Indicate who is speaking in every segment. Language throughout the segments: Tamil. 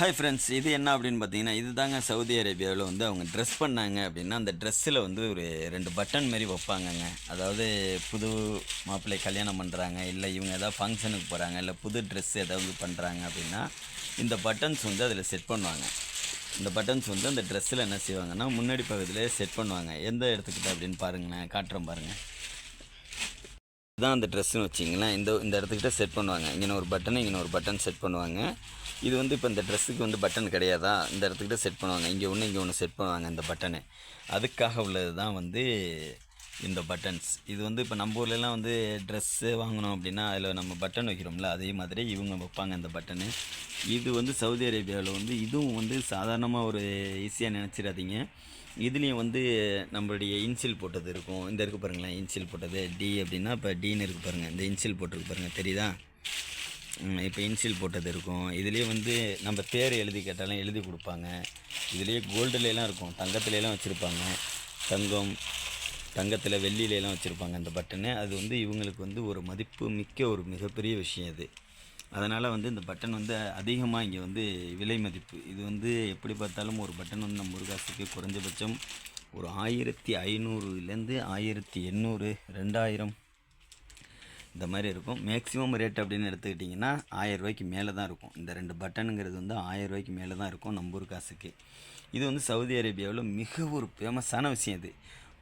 Speaker 1: ஹாய் ஃப்ரெண்ட்ஸ் இது என்ன அப்படின்னு பார்த்தீங்கன்னா இது தாங்க சவுதி அரேபியாவில் வந்து அவங்க ட்ரெஸ் பண்ணாங்க அப்படின்னா அந்த ட்ரெஸ்ஸில் வந்து ஒரு ரெண்டு பட்டன் மாரி வைப்பாங்கங்க. அதாவது புது மாப்பிள்ளை கல்யாணம் பண்ணுறாங்க இல்லை இவங்க ஏதாவது ஃபங்க்ஷனுக்கு போகிறாங்க இல்லை புது ட்ரெஸ் ஏதாவது பண்ணுறாங்க அப்படின்னா இந்த பட்டன்ஸ் வந்து அதில் செட் பண்ணுவாங்க. இந்த பட்டன்ஸ் வந்து அந்த ட்ரெஸ்ஸில் என்ன செய்வாங்கன்னா முன்னாடி பக்கத்துலேயே செட் பண்ணுவாங்க. எந்த இடத்துக்கிட்ட அப்படின்னு பாருங்களேன் காட்டுறேன் பாருங்கள் இதுதான் அந்த ட்ரெஸ்ஸுன்னு வச்சிங்களேன். இந்த இந்த இடத்துக்கிட்ட செட் பண்ணுவாங்க. இங்கே ஒரு பட்டன் இங்கே ஒரு பட்டன் செட் பண்ணுவாங்க. இது வந்து இப்போ இந்த ட்ரெஸ்ஸுக்கு வந்து பட்டன் கிடையாதா? இந்த இடத்துக்கிட்ட செட் பண்ணுவாங்க. இங்கே ஒன்று இங்கே ஒன்று செட் பண்ணுவாங்க இந்த பட்டனு அதுக்காக உள்ளது தான் வந்து இந்த பட்டன்ஸ் இது வந்து இப்போ நம்ம ஊர்லலாம் வந்து ட்ரெஸ்ஸு வாங்கணும் அப்படின்னா அதில் நம்ம பட்டன் வைக்கிறோம்ல அதே மாதிரி இவங்க வைப்பாங்க இந்த பட்டனு இது வந்து சவுதி அரேபியாவில் வந்து இதுவும் வந்து சாதாரணமாக ஒரு ஈஸியாக நினச்சிடாதீங்க. இதுலேயும் வந்து நம்மளுடைய இன்சில் போட்டது இருக்கும். இந்த இருக்கு பாருங்களேன் இன்சில் போட்டது. டி அப்படின்னா இப்போ டின்னு இருக்கு பாருங்கள் இந்த இன்சில் போட்டிருக்கு பாருங்கள் தெரியுதா? இப்போ இன்சில் போட்டது இருக்கும். இதுலேயே வந்து நம்ம பேர் எழுதி கேட்டாலும் எழுதி கொடுப்பாங்க. இதுலேயே கோல்டுலலாம் இருக்கும். தங்கத்துலலாம் வச்சுருப்பாங்க. தங்கம் தங்கத்தில் வெள்ளியிலலாம் வச்சுருப்பாங்க அந்த பட்டனு. அது வந்து இவங்களுக்கு வந்து ஒரு மதிப்பு மிக்க ஒரு மிகப்பெரிய விஷயம் இது அதனால் வந்து இந்த பட்டன் வந்து அதிகமாக இங்கே வந்து விலை மதிப்பு. இது வந்து எப்படி பார்த்தாலும் ஒரு பட்டன் வந்து நம்ம முருகாசுக்கு குறைஞ்சபட்சம் ஒரு ஆயிரத்தி ஐநூறுலேருந்து ஆயிரத்தி எண்ணூறு ரெண்டாயிரம் இந்த மாதிரி இருக்கும். மேக்ஸிமம் ரேட் அப்படின்னு எடுத்துக்கிட்டிங்கன்னா ஆயிரம் ரூபாய்க்கு மேலே தான் இருக்கும். இந்த ரெண்டு பட்டனுங்கிறது வந்து ஆயிரம் ரூபாய்க்கு மேலே தான் இருக்கும் நம்ம காசுக்கு இது வந்து சவுதி அரேபியாவில் மிக ஒரு ஃபேமஸான விஷயம் இது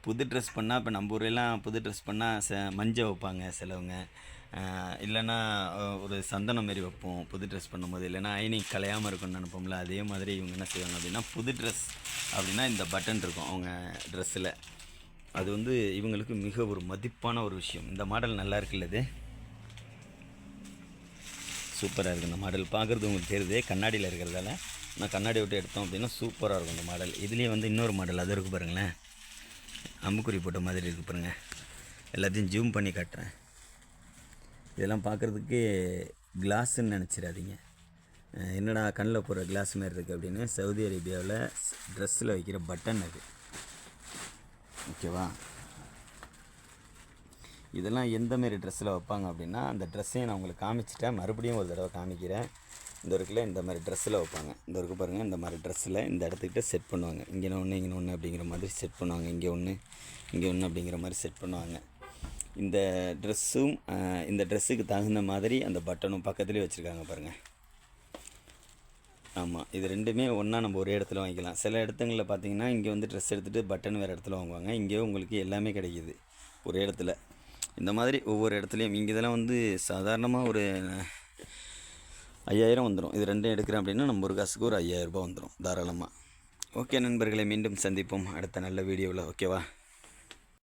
Speaker 1: புது ட்ரெஸ் பண்ணால் இப்போ நம்ம ஊரெல்லாம் புது ட்ரெஸ் பண்ணால் ச மஞ்சள் வைப்பாங்க சிலவங்க. இல்லைன்னா ஒரு சந்தனம் மாரி வைப்போம் புது ட்ரெஸ் பண்ணும்போது. இல்லைன்னா ஐனிங் கலையாமல் இருக்கும்னு நினைப்போம்ல அதே மாதிரி இவங்க என்ன செய்வாங்க அப்படின்னா புது ட்ரெஸ் அப்படின்னா இந்த பட்டன் இருக்கும் அவங்க ட்ரெஸ்ஸில் அது வந்து இவங்களுக்கு மிக ஒரு மதிப்பான ஒரு விஷயம். இந்த மாடல் நல்லா இருக்குல்ல இது சூப்பராக இருக்குது இந்த மாடல் பார்க்குறது உங்களுக்கு தெரியுது கண்ணாடியில் இருக்கிறதால. நான் கண்ணாடி விட்டு எடுத்தோம் அப்படின்னா சூப்பராக இருக்கும் இந்த மாடல் இதுலேயே வந்து இன்னொரு மாடல் அது இருக்குது பாருங்களேன். அம்புக்குறி போட்ட மாதிரி இருக்குது பாருங்கள் எல்லாத்தையும் ஜூம் பண்ணி காட்டுறேன். இதெல்லாம் பார்க்குறதுக்கு கிளாஸுன்னு நினச்சிடாதீங்க. என்னடா கண்ணில் போடுற கிளாஸ் மாதிரி இருக்குது அப்படின்னு சவுதி அரேபியாவில் ட்ரெஸ்ஸில் வைக்கிற பட்டன் அது. ஓகேவா இதெல்லாம் எந்த மாரி ட்ரெஸ்ஸில் வைப்பாங்க அப்படின்னா அந்த ட்ரெஸ்ஸையும் நான் உங்களுக்கு காமிச்சிட்டேன். மறுபடியும் ஒரு தடவை காமிக்கிறேன். இந்த இருக்குல்ல இந்த மாதிரி ட்ரெஸ்ஸில் வைப்பாங்க. இந்த இருக்கு பாருங்கள் இந்த மாதிரி ட்ரெஸ்ஸில் இந்த இடத்துக்கிட்ட செட் பண்ணுவாங்க. இங்கே ஒன்று இங்கே ஒன்று அப்படிங்கிற மாதிரி செட் பண்ணுவாங்க. இங்கே ஒன்று இங்கே ஒன்று அப்படிங்கிற மாதிரி செட் பண்ணுவாங்க. இந்த ட்ரெஸ்ஸும் இந்த ட்ரெஸ்ஸுக்கு தகுந்த மாதிரி அந்த பட்டனும் பக்கத்துலேயே வச்சுருக்காங்க பாருங்கள் ஆமாம் இது ரெண்டுமே ஒன்றா நம்ம ஒரே இடத்துல வாங்கிக்கலாம். சில இடத்துங்களில் பார்த்தீங்கன்னா இங்கே வந்து ட்ரெஸ் எடுத்துகிட்டு பட்டன் வேறு இடத்துல வாங்குவாங்க. இங்கே உங்களுக்கு எல்லாமே கிடைக்கிது ஒரே இடத்துல. இந்த மாதிரி ஒவ்வொரு இடத்துலையும் இங்கே இதெல்லாம் வந்து சாதாரணமாக ஒரு ஐயாயிரம் வந்துடும் இது ரெண்டும் எடுக்கிறேன் அப்படின்னா நம்ம ஒரு காசுக்கு ஒரு ஐயாயிரரூபா வந்துடும் தாராளமாக ஓகே நண்பர்களை மீண்டும் சந்திப்போம் அடுத்த நல்ல வீடியோவில். ஓகேவா?